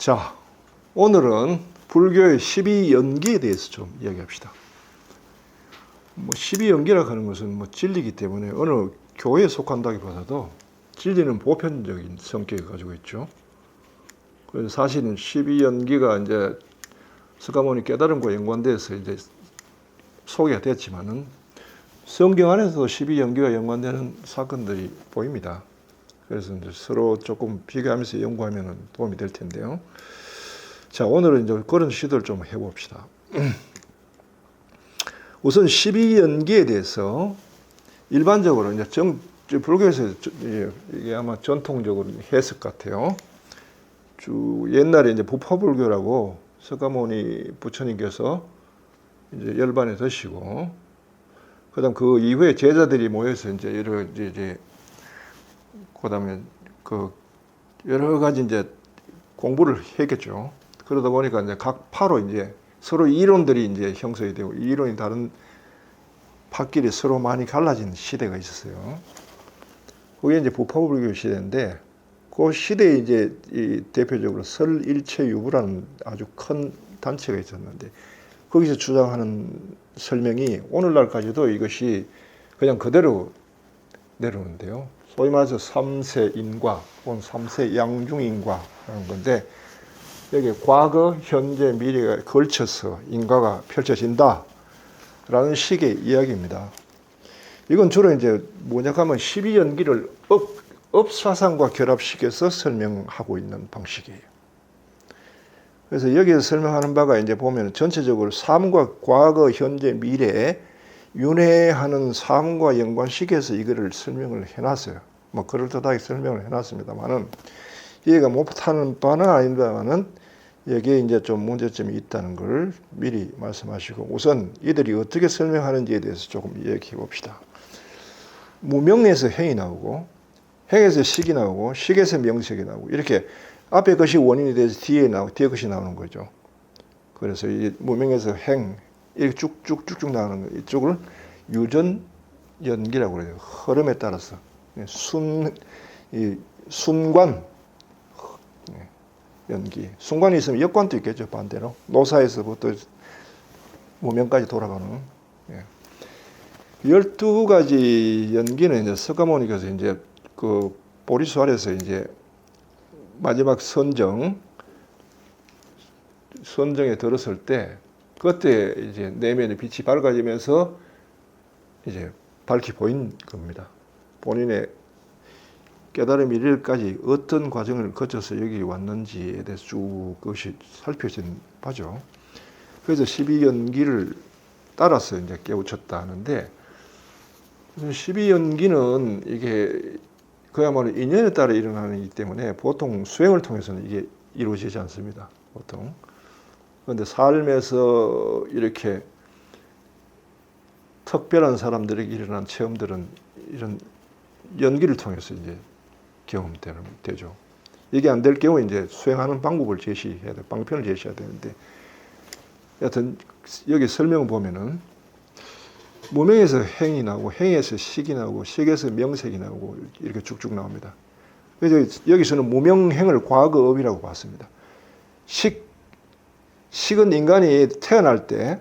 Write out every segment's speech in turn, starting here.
자, 오늘은 불교의 12연기에 대해서 좀 이야기합시다. 뭐 12연기라 하는 것은 뭐 진리이기 때문에 어느 교회에 속한다기보다도 진리는 보편적인 성격을 가지고 있죠. 그래서 사실은 12연기가 이제 스가모니 깨달음과 연관돼서 이제 소개가 됐지만은 성경 안에서도 12연기와 연관되는 사건들이 보입니다. 그래서 이제 서로 조금 비교하면서 연구하면 도움이 될 텐데요. 자, 오늘은 이제 그런 시도를 좀 해봅시다. 우선 12연기에 대해서 일반적으로 이제 정, 불교에서 저- 이게 아마 전통적으로 해석 같아요. 주 옛날에 이제 부파불교라고 석가모니 부처님께서 이제 열반에 드시고 그다음 그 이후에 제자들이 모여서 이제 여러 이제 그다음에 그 여러 가지 이제 공부를 했겠죠. 그러다 보니까 이제 각 파로 이제 서로 이론들이 이제 형성이 되고 이론이 다른 파끼리 서로 많이 갈라진 시대가 있었어요. 그게 이제 부파불교 시대인데 그 시대에 이제 이 대표적으로 설일체 유부라는 아주 큰 단체가 있었는데 거기서 주장하는 설명이 오늘날까지도 이것이 그냥 그대로 내려오는데요. 소위 말해서 삼세 인과 혹은 삼세 양중 인과라는 건데 여기 과거, 현재, 미래가 걸쳐서 인과가 펼쳐진다 라는 식의 이야기입니다. 이건 주로 이제 뭐냐 하면 12연기를 업, 업사상과 결합시켜서 설명하고 있는 방식이에요. 그래서 여기서 설명하는 바가 이제 보면 전체적으로 삶과 과거, 현재, 미래에 윤회하는 삶과 연관시켜서 이거를 설명을 해놨어요. 뭐 그럴듯하게 설명을 해놨습니다만은 이해가 못하는 바는 아닙니다만은 여기에 이제 좀 문제점이 있다는 걸 미리 말씀하시고 우선 이들이 어떻게 설명하는지에 대해서 조금 이야기해 봅시다. 무명에서 행이 나오고 행에서 식이 나오고 식에서 명색이 나오고 이렇게 앞에 것이 원인이 돼서 뒤에 나오고 뒤에 것이 나오는 거죠. 그래서 이 무명에서 행 이렇게 쭉쭉쭉쭉 나오는 거 이쪽을 유전 연기라고 그래요. 흐름에 따라서 순, 이 순관 예, 연기. 순관이 있으면 역관도 있겠죠. 반대로 노사에서부터 무명까지 돌아가는. 예. 12가지 연기는 이제 석가모니께서 이제 그 보리수알에서 이제 마지막 선정 선정에 들었을 때 그때 이제 내면의 빛이 밝아지면서 이제 밝히 보인 겁니다. 본인의 깨달음 이르기까지 어떤 과정을 거쳐서 여기 왔는지에 대해서 쭉 그것이 살펴진 바죠. 그래서 12연기를 따라서 이제 깨우쳤다 하는데 12연기는 이게 그야말로 인연에 따라 일어나는 이기 때문에 보통 수행을 통해서는 이게 이루어지지 않습니다. 보통. 그런데 삶에서 이렇게 특별한 사람들에게 일어난 체험들은 이런 연기를 통해서 이제 경험되는 되죠. 이게 안 될 경우 이제 수행하는 방법을 제시해야 돼, 방편을 제시해야 되는데, 여하튼 여기 설명을 보면은 무명에서 행이 나오고 행에서 식이 나오고 식에서 명색이 나오고 이렇게 쭉쭉 나옵니다. 그래서 여기서는 무명행을 과거업이라고 봤습니다. 식 식은 인간이 태어날 때,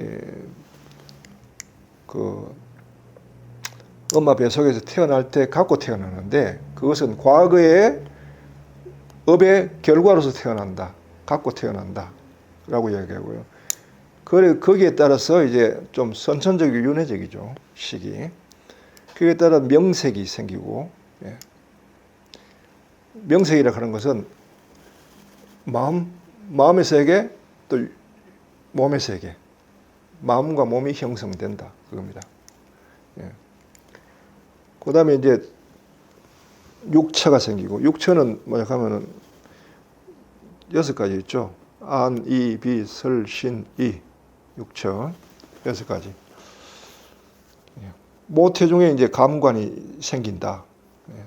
예, 그, 엄마 뱃속에서 태어날 때 갖고 태어나는데, 그것은 과거의 업의 결과로서 태어난다. 갖고 태어난다. 라고 이야기하고요. 그래, 거기에 따라서 이제 좀 선천적이고 윤회적이죠. 식이. 그에 따라 명색이 생기고, 예. 명색이라 하는 것은 마음, 마음의 세계 또 몸의 세계 마음과 몸이 형성된다 그겁니다. 예. 그 다음에 이제 육처가 생기고 육처는 뭐냐 하면은 여섯 가지 있죠. 안, 이, 비, 설, 신, 이 육처 여섯 가지. 예. 모태 중에 이제 감관이 생긴다. 예.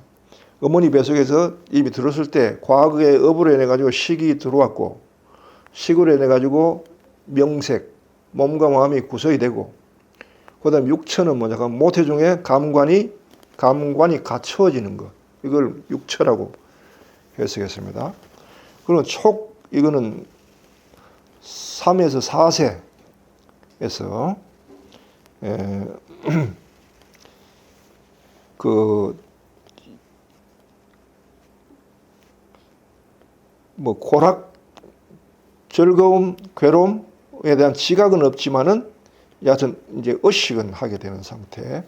어머니 뱃속에서 이미 들었을 때 과거의 업으로 인해 가지고 식이 들어왔고 식으로 인해 가지고 명색 몸과 마음이 구성이 되고 그 다음 육처는 뭐냐 하면 모태 중에 감관이 감관이 갖추어지는 것 이걸 육처라고 해석했습니다. 그러면 촉 이거는 3에서 4세에서 에, 그, 뭐, 고락, 즐거움, 괴로움에 대한 지각은 없지만은, 여하튼, 이제 의식은 하게 되는 상태.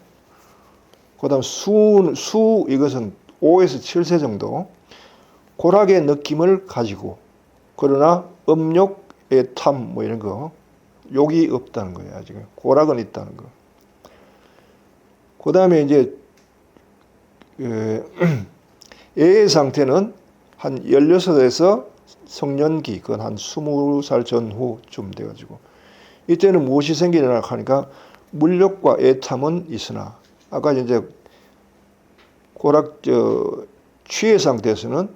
그 다음, 수, 수, 이것은 5에서 7세 정도. 고락의 느낌을 가지고, 그러나 음욕, 애탐, 뭐 이런 거, 욕이 없다는 거예요, 아직. 고락은 있다는 거. 그 다음에 이제 그 애의 상태는 한 16에서 성년기, 그건 한 20살 전후쯤 돼가지고 이때는 무엇이 생기려나 하니까 물욕과 애탐은 있으나 아까 이제 고락 저 취의 상태에서는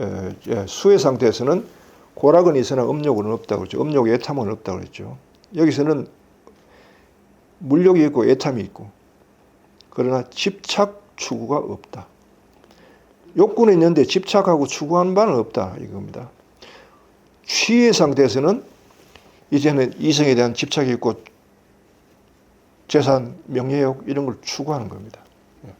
에, 예, 수의 상태에서는 고락은 있으나 음욕은 없다고 그랬죠. 음욕, 애탐은 없다고 그랬죠. 여기서는 물욕이 있고 애탐이 있고 그러나 집착 추구가 없다. 욕구는 있는데 집착하고 추구하는 바는 없다 이겁니다. 취의 상태에서는 이제는 이성에 대한 집착이 있고 재산, 명예욕 이런 걸 추구하는 겁니다. 예.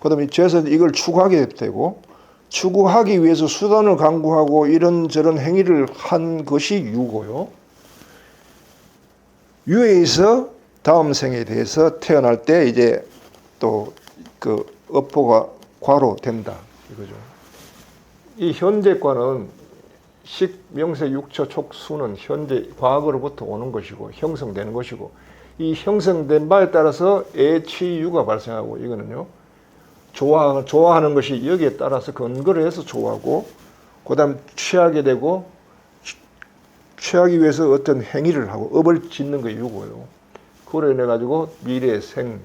그다음에 재산 이걸 추구하게 되고 추구하기 위해서 수단을 강구하고 이런 저런 행위를 한 것이 유고요. 유에서 다음 생에 대해서 태어날 때 이제 또 그 업보가 과로 된다 이거죠. 이 현재과는 식, 명세, 육처, 촉수는 현재 과거로부터 오는 것이고 형성되는 것이고 이 형성된 바에 따라서 애취유가 발생하고 이거는요 좋아 좋아하는 것이 여기에 따라서 근거를 해서 좋아하고 그다음 취하게 되고 취- 취하기 위해서 어떤 행위를 하고 업을 짓는 거 유고요. 그로 인해 가지고 미래 생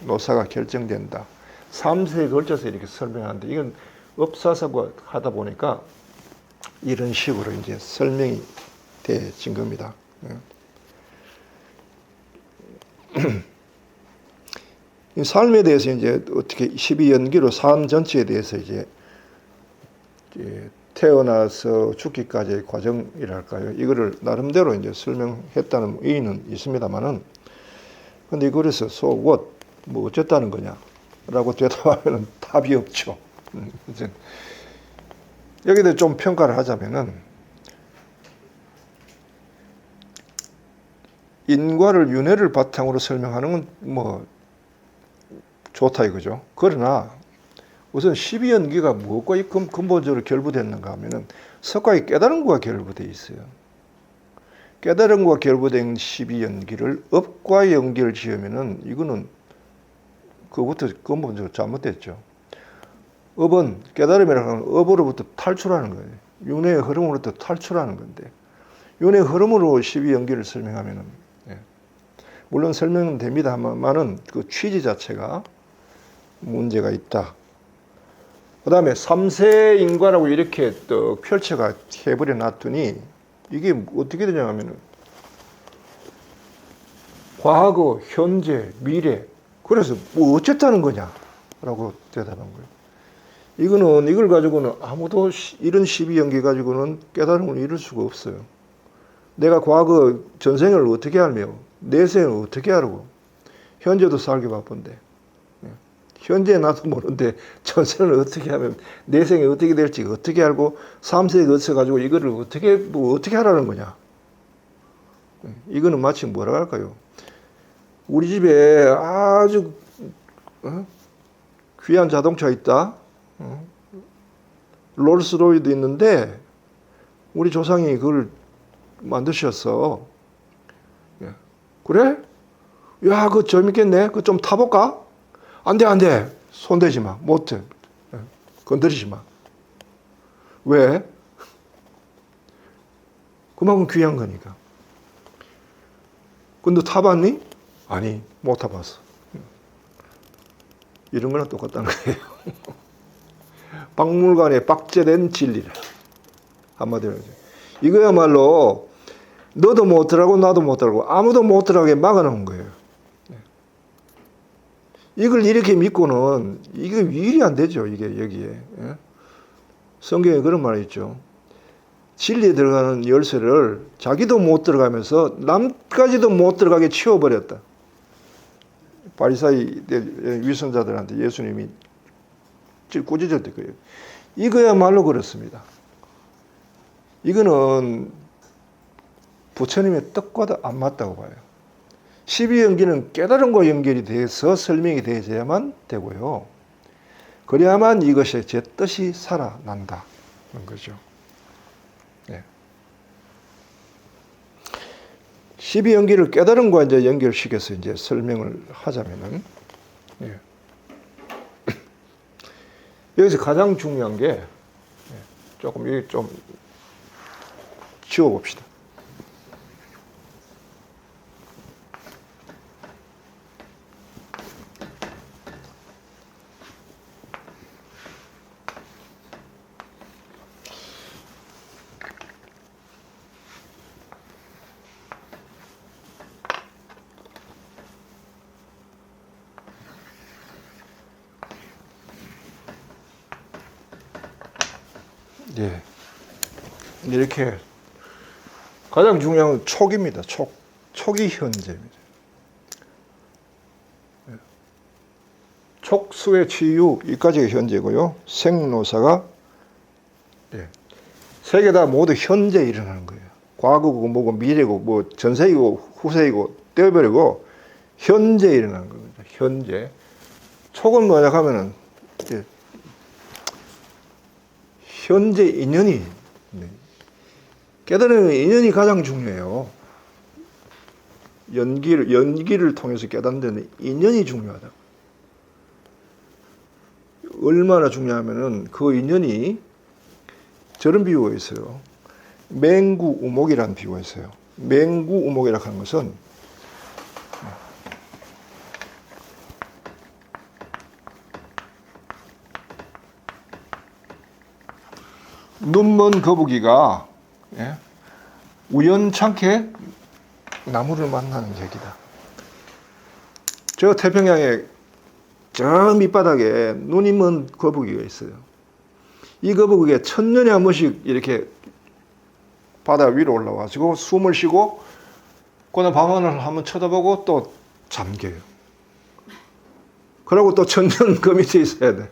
노사가 결정된다. 3세에 걸쳐서 이렇게 설명하는데 이건 업사사고 하다 보니까 이런 식으로 이제 설명이 돼진 겁니다. 예. 이 삶에 대해서 이제 어떻게 12연기로 삶 전체에 대해서 이제 태어나서 죽기까지의 과정이랄까요. 이거를 나름대로 이제 설명했다는 의의는 있습니다만은 근데 그래서 so what 뭐 어쨌다는 거냐 라고 대답하면 답이 없죠. 음, 이제 여기다 좀 평가를 하자면은 인과를 윤회를 바탕으로 설명하는 건 뭐 좋다 이거죠. 그러나 우선 12연기가 무엇과 근본적으로 결부됐는가 하면은 석가의 깨달은 것과 결부돼 있어요. 깨달은 것과 결부된 12연기를 업과 연결 지으면은 이거는 그것부터 근본적으로 잘못됐죠. 업은 깨달음이라는 건 업으로부터 탈출하는 거예요. 윤회의 흐름으로부터 탈출하는 건데 윤회의 흐름으로 12연기를 설명하면은 예. 물론 설명은 됩니다만은 그 취지 자체가 문제가 있다. 그 다음에 3세 인과라고 이렇게 또 펼쳐가 해버려 놨더니 이게 어떻게 되냐 하면은 과거, 현재, 미래 그래서 뭐 어쨌다는 거냐 라고 대답한 거예요. 이거는 이걸 가지고는 아무도 시- 이런 12연기 가지고는 깨달음을 이룰 수가 없어요. 내가 과거 전생을 어떻게 알며 내생을 어떻게 알고 현재도 살기 바쁜데 예. 현재 나도 모르는데 전생을 어떻게 하면 내생이 어떻게 될지 어떻게 알고 삼세에 거쳐 가지고 이거를 어떻게 뭐 어떻게 하라는 거냐? 예. 이거는 마치 뭐라 할까요? 우리 집에 아주 어? 귀한 자동차 있다. 어? 롤스로이도 있는데 우리 조상이 그걸 만드셨어. 예. 그래? 야, 그거 재밌겠네. 그거 좀 타볼까? 안 돼, 안 돼. 손대지 마. 못 해. 예. 건드리지 마. 왜? 그만큼 귀한 거니까. 근데 타봤니? 아니, 못 타봤어. 이런 거랑 똑같다는 거예요. 박물관에 박제된 진리라. 한마디로. 이거야말로 너도 못 들어가고 나도 못 들어가고 아무도 못 들어가게 막아놓은 거예요. 네. 이걸 이렇게 믿고는 이게 일이 안 되죠. 이게 여기에. 예? 성경에 그런 말이 있죠. 진리에 들어가는 열쇠를 자기도 못 들어가면서 남까지도 못 들어가게 치워버렸다. 바리사이 위선자들한테 예수님이 꾸짖었대 그래요. 이거야말로 그렇습니다. 이거는 부처님의 뜻과도 안 맞다고 봐요. 12연기는 깨달은 과 연결이 돼서 설명이 되어야만 되고요. 그래야만 이것이 제 뜻이 살아난다는 거죠. 12연기를 깨달음과 이제 연결시켜서 이제 설명을 하자면은, 예. 여기서 가장 중요한 게, 예, 조금, 이좀 지워봅시다. 예. 이렇게 가장 중요한 건 촉입니다. 촉. 촉이 현재입니다. 예. 촉수의 치유 이까지가 현재고요. 생로사가 예. 세개다 모두 현재 일어나는 거예요. 과거고 뭐고 미래고 뭐 전세이고 후세이고 떼어버리고 현재 일어나는 겁니다. 현재. 촉은 뭐냐 하면은 예. 현재 인연이 네. 깨달으면 인연이 가장 중요해요. 연기를 연기를 통해서 깨닫는 인연이 중요하다. 얼마나 중요하면은 그 인연이 저런 비유가 있어요. 맹구 우목이라는 비유가 있어요. 맹구 우목이라고 하는 것은 눈먼 거북이가 예, 우연찮게 나무를 만나는 얘기다. 저 태평양에 저 밑바닥에 눈이 먼 거북이가 있어요. 이 거북이가 천년에 한 번씩 이렇게 바다 위로 올라와가지고 숨을 쉬고 그다음 밤하늘 한번 쳐다보고 또 잠겨요. 그러고 또 천년 그 밑에 있어야 돼.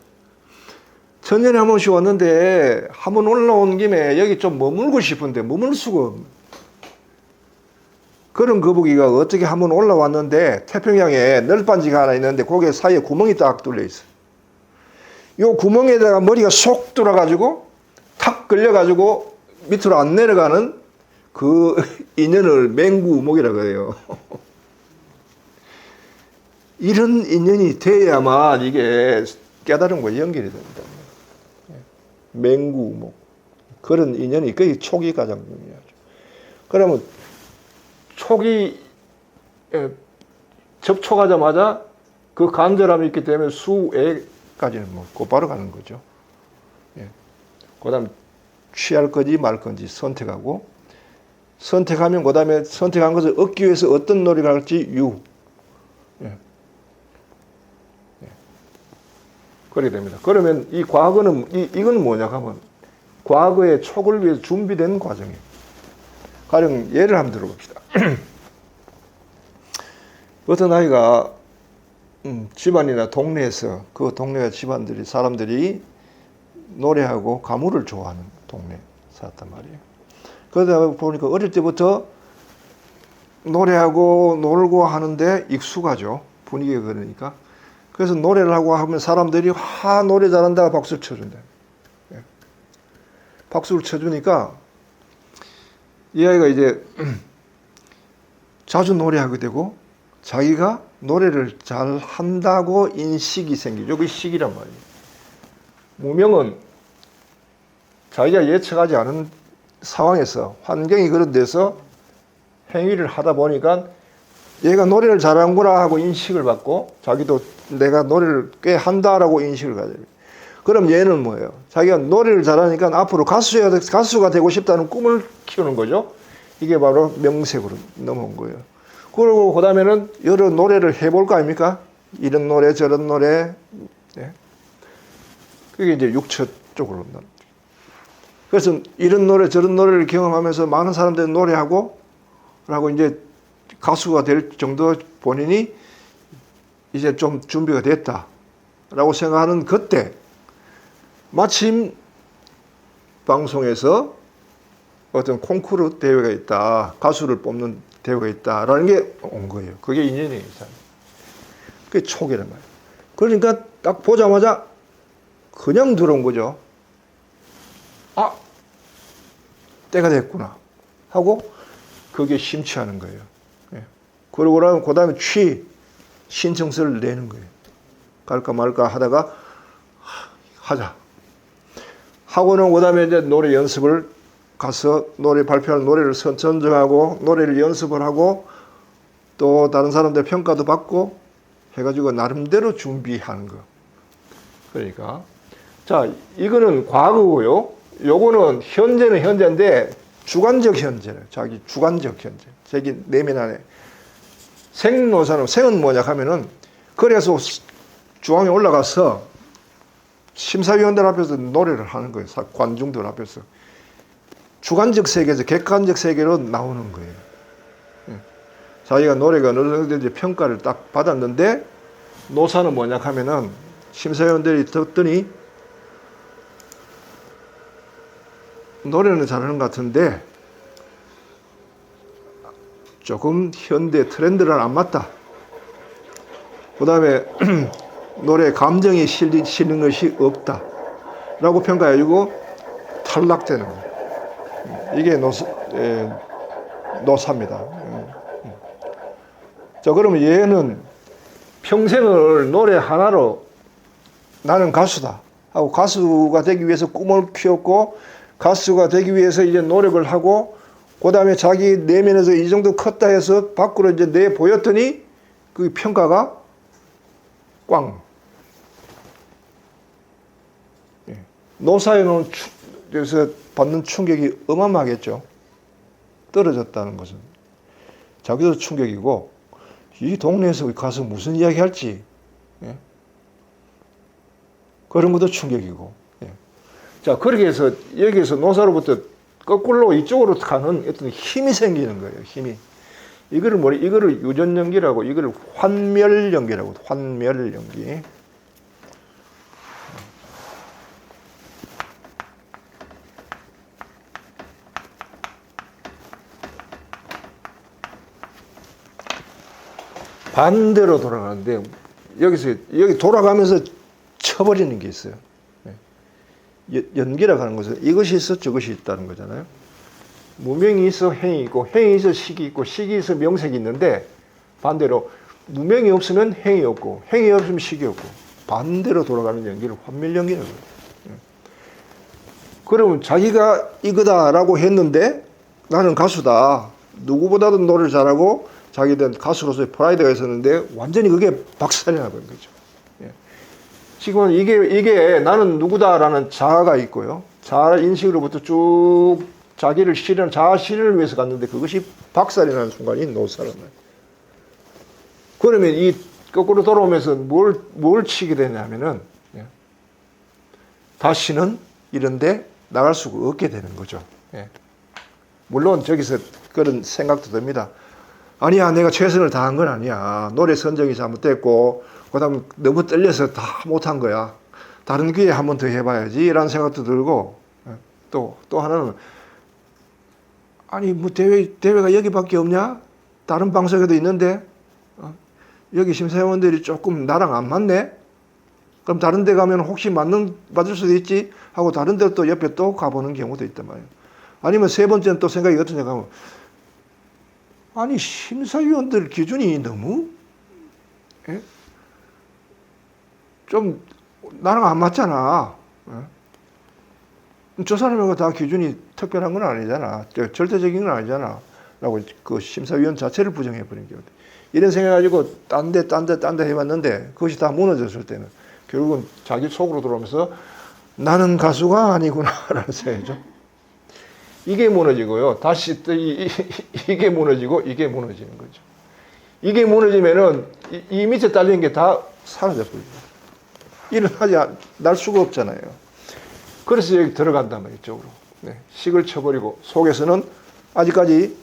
천년에 한 번씩 왔는데 한 번 올라온 김에 여기 좀 머물고 싶은데 머물 수가 없는 그런 거북이가 어떻게 한 번 올라왔는데 태평양에 널빤지가 하나 있는데 거기에 사이에 구멍이 딱 뚫려 있어. 요 구멍에다가 머리가 쏙 들어가지고 탁 걸려가지고 밑으로 안 내려가는 그 인연을 맹구우목이라고 해요. 이런 인연이 돼야만 이게 깨달음과 연결이 됩니다. 맹구우목. 그런 인연이 거의 촉이 가장 중요하죠. 그러면 에, 접촉하자마자 그 간절함이 있기 때문에 수에까지는 뭐 곧바로 가는 거죠. 예. 그 다음 취할 건지 말 건지 선택하고 선택하면 그 다음에 선택한 것을 얻기 위해서 어떤 노력을 할지 유. 예. 예. 그렇게 됩니다. 그러면 이 과거는 이 이건 뭐냐 하면 과거의 촉을 위해서 준비된 과정이에요. 가령 예를 한번 들어봅시다. 어떤 아이가 음, 집안이나 동네에서 그 동네 집안들이 사람들이 노래하고 가물을 좋아하는 동네 살았단 말이에요. 그러다 보니까 어릴 때부터 노래하고 놀고 하는데 익숙하죠. 분위기가 그러니까. 그래서 노래를 하고 하면 사람들이 하 노래 잘한다 박수를 쳐준다. 예. 박수를 쳐주니까 이 아이가 이제 자주 노래하게 되고 자기가 노래를 잘 한다고 인식이 생기죠. 그 식이란 말이에요. 무명은 자기가 예측하지 않은 상황에서 환경이 그런 데서 행위를 하다 보니까 얘가 노래를 잘하는구나 하고 인식을 받고 자기도 내가 노래를 꽤 한다라고 인식을 가져요. 그럼 얘는 뭐예요? 자기가 노래를 잘하니까 앞으로 가수야, 가수가 되고 싶다는 꿈을 키우는 거죠. 이게 바로 명색으로 넘어온 거예요. 그리고 그 다음에는 여러 노래를 해볼 거 아닙니까? 이런 노래, 저런 노래. 네. 그게 이제 육처 쪽으로 그래서 이런 노래 저런 노래를 경험하면서 많은 사람들이 노래하고 라고 이제 가수가 될 정도 본인이 이제 좀 준비가 됐다 라고 생각하는 그때 마침 방송에서 어떤 콩쿠르 대회가 있다 가수를 뽑는 대회가 있다 라는 게 온 거예요 그게 인연이에요 그게 촉이란 말이에요 그러니까 딱 보자마자 그냥 들어온 거죠 아 때가 됐구나 하고 그게 심취하는 거예요. 예. 그러고 나면 그 다음에 취 신청서를 내는 거예요. 갈까 말까 하다가 하- 하자. 하고는 그 다음에 이제 노래 연습을 가서 노래 발표하는 노래를 선- 선정하고 노래를 연습을 하고 또 다른 사람들 평가도 받고 해가지고 나름대로 준비하는 거. 그러니까 자 이거는 과거고요. 요거는 현재는 현재인데 주관적 현재는 자기 주관적 현재. 자기 내면 안에 생노사는 생은 뭐냐 하면은 그래서 중앙에 올라가서 심사위원들 앞에서 노래를 하는 거예요. 사- 관중들 앞에서 주관적 세계에서 객관적 세계로 나오는 거예요. 예. 자기가 노래가 어느 정도 평가를 딱 받았는데 노사는 뭐냐 하면은 심사위원들이 듣더니 노래는 잘하는 것 같은데 조금 현대 트렌드랑 안 맞다. 그 다음에 노래 감정이 실리, 실린 것이 없다. 라고 평가해주고 탈락되는 거예요. 이게 노사, 에, 노사입니다. 음, 음. 자, 그러면 얘는 평생을 노래 하나로 나는 가수다. 하고 가수가 되기 위해서 꿈을 키웠고 가수가 되기 위해서 이제 노력을 하고 그 다음에 자기 내면에서 이 정도 컸다 해서 밖으로 이제 내 보였더니 그 평가가 꽝. 예. 노사에는 추- 그래서 받는 충격이 어마어마하겠죠. 떨어졌다는 것은 자기도 충격이고 이 동네에서 가서 무슨 이야기 할지 예. 그런 것도 충격이고. 예. 자 그렇게 해서 여기에서 노사로부터 거꾸로 이쪽으로 가는 어떤 힘이 생기는 거예요. 힘이. 이거를 뭐래? 이거를 유전 연기라고, 이거를 환멸 연기라고, 환멸 연기. 반대로 돌아가는데 여기서 여기 돌아가면서 쳐버리는 게 있어요. 연- 연기라고 하는 것은 이것이 있어 저것이 있다는 거잖아요. 무명이 있어 행이 있고 행이 있어 식이 있고 식이 있어 명색이 있는데 반대로 무명이 없으면 행이 없고 행이 없으면 식이 없고 반대로 돌아가는 연기를 환멸 연기라고 해요. 예. 그러면 자기가 이거다라고 했는데 나는 가수다. 누구보다도 노래를 잘하고 자기는 가수로서의 프라이드가 있었는데 완전히 그게 박살이 나버린 거죠. 지금은 이게 이게 나는 누구다라는 자아가 있고요. 자아 인식으로부터 쭉 자기를 실현, 자아 실현을 위해서 갔는데 그것이 박살이 나는 순간이 노사란 말이에요. 그러면 이 거꾸로 돌아오면서 뭘, 뭘 치게 되냐면은 예. 다시는 이런데 나갈 수가 없게 되는 거죠. 예. 물론 저기서 그런 생각도 듭니다. 아니야, 내가 최선을 다한 건 아니야. 노래 선정이 잘못됐고, 그 다음에 너무 떨려서 다 못한 거야. 다른 기회에 한 번 더 해봐야지. 라는 생각도 들고, 예. 또, 또 하나는, 아니, 뭐 대회, 대회가 여기밖에 없냐? 다른 방송에도 있는데, 어? 여기 심사위원들이 조금 나랑 안 맞네? 그럼 다른 데 가면 혹시 맞는, 맞을 수도 있지? 하고 다른 데 또 옆에 또 가보는 경우도 있단 말이에요. 아니면 세 번째는 또 생각이 어떠냐 하면, 아니 심사위원들 기준이 너무 예? 좀 나랑 안 맞잖아. 예? 저 사람하고 다 기준이 특별한 건 아니잖아. 저- 절대적인 건 아니잖아. 라고 그 심사위원 자체를 부정해 버린 경우. 이런 생각 가지고 딴 데, 딴 데, 딴 데 해봤는데 그것이 다 무너졌을 때는 결국은 자기 속으로 들어오면서 나는 가수가 아니구나 라는 생각이죠. 이게 무너지고요. 다시 또 이, 이, 게 무너지고 이게 무너지는 거죠. 이게 무너지면은 이, 이 밑에 딸린 게 다 사라져 버립니다. 일어나지 않- 날 수가 없잖아요. 그래서 여기 들어간단 말이에요, 이쪽으로. 네, 식을 쳐버리고 속에서는 아직까지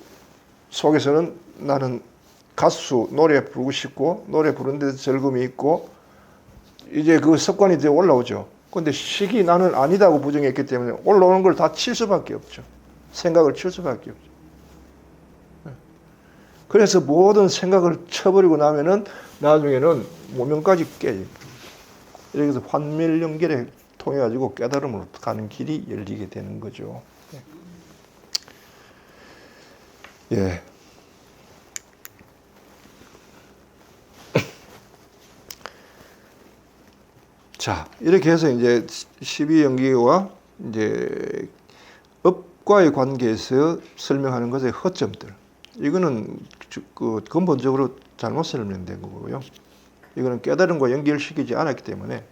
속에서는 나는 가수 노래 부르고 싶고 노래 부르는데 즐거움이 있고 이제 그 습관이 이제 올라오죠. 근데 식이 나는 아니다고 부정했기 때문에 올라오는 걸 다 칠 수밖에 없죠. 생각을 칠 수밖에 없죠. 네. 그래서 모든 생각을 쳐버리고 나면은 나중에는 모명까지 깨요. 이렇게 해서 환멸 연결에 통해 가지고 깨달음으로 가는 길이 열리게 되는 거죠. 예. 예. 자, 이렇게 해서 이제 12연기와 이제 업과의 관계에서 설명하는 것의 허점들. 이거는 주- 그 근본적으로 잘못 설명된 거고요. 이거는 깨달음과 연결시키지 않았기 때문에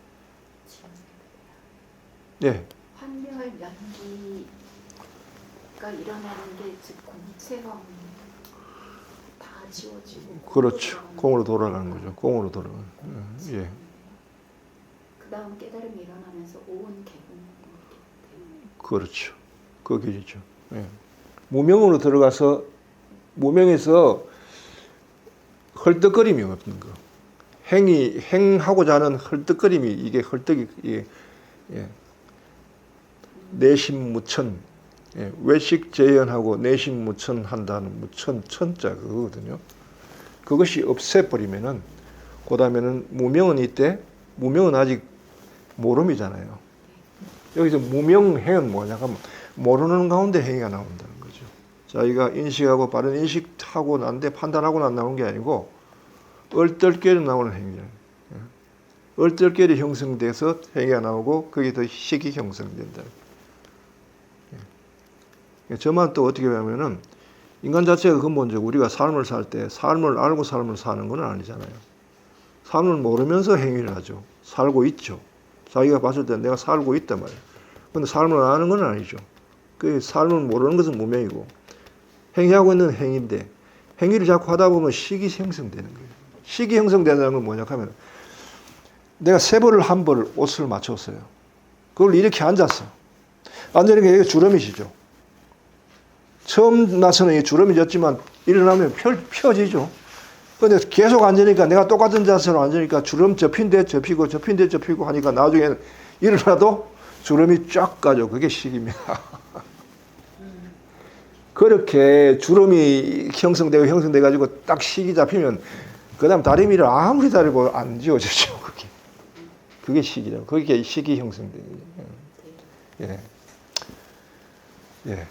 네, 환멸 연기가 일어나는 게즉 공체감 다 지워지고 그렇죠. 공으로 돌아가는 거죠. 공으로 돌아가는. 예. 그 다음 깨달음이 일어나면서 오은 개공 그렇죠. 그 길이죠. 예. 무명으로 들어가서 무명에서 헐떡거림이 없는 거. 행이 행하고자 하는 헐떡거림이 이게 헐떡이 이게 예. 내심 무천 예. 외식 재현하고 내심 무천 한다는 무천 천자 그거거든요. 그것이 없애버리면은 그다음에는 무명은 이때 무명은 아직 모름이잖아요. 여기서 무명행은 뭐냐 하면 모르는 가운데 행위가 나온다는 거죠. 자기가 인식하고 빠른 인식하고 난데 판단하고 난 나온 게 아니고 얼떨결에 나오는 행위예요. 예. 얼떨결에 형성돼서 행위가 나오고 그게 더 식이 형성된다. 예. 저만 또 어떻게 보면은 인간 자체가 근본적으로 우리가 삶을 살 때 삶을 알고 삶을 사는 건 아니잖아요. 삶을 모르면서 행위를 하죠. 살고 있죠. 자기가 봤을 때 내가 살고 있단 말이에요. 근데 삶을 아는 건 아니죠. 그 삶을 모르는 것은 무명이고 행위하고 있는 행위인데 행위를 자꾸 하다 보면 식이 형성되는 거예요. 식이 형성되는 건 뭐냐 하면 내가 세 벌을 한 벌 옷을 맞췄어요. 그걸 이렇게 앉았어. 앉으니까 이게 주름이시죠. 처음 나서는 이 주름이 졌지만 일어나면 펴, 펴지죠. 근데 계속 앉으니까 내가 똑같은 자세로 앉으니까 주름 접힌 데 접히고 접힌 데 접히고 하니까 나중에는 일어나도 주름이 쫙 가죠. 그게 식입니다. 그렇게 주름이 형성되고 형성돼 가지고 딱 식이 잡히면 그다음 다리미를 아무리 다리고 안 지워지죠. 그게 그게 식이죠. 그게 식이 형성되는 거예요. 예. 예.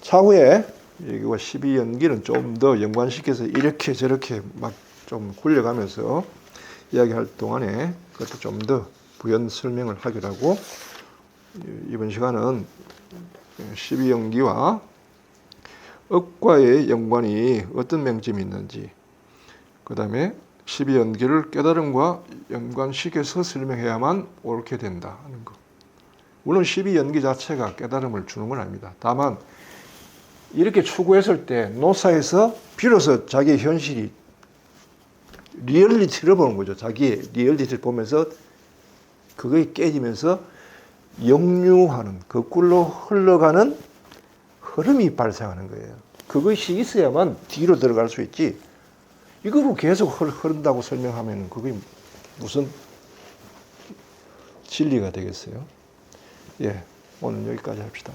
차후에 여기와 12연기는 좀 더 연관시켜서 이렇게 저렇게 막 좀 굴려가면서 이야기할 동안에 그것도 좀 더 부연 설명을 하기로 하고 이번 시간은 12연기와 업과의 연관이 어떤 맹점이 있는지 그 다음에 12연기를 깨달음과 연관시켜서 설명해야만 옳게 된다 하는 것. 물론 12연기 자체가 깨달음을 주는 건 아닙니다. 다만 이렇게 추구했을 때 노사에서 비로소 자기의 현실이 리얼리티를 보는 거죠. 자기의 리얼리티를 보면서 그게 깨지면서 역류하는 거꾸로 흘러가는 흐름이 발생하는 거예요. 그것이 있어야만 뒤로 들어갈 수 있지. 이거로 계속 흐- 흐른다고 설명하면 그게 무슨 진리가 되겠어요? 예, 오늘 여기까지 합시다.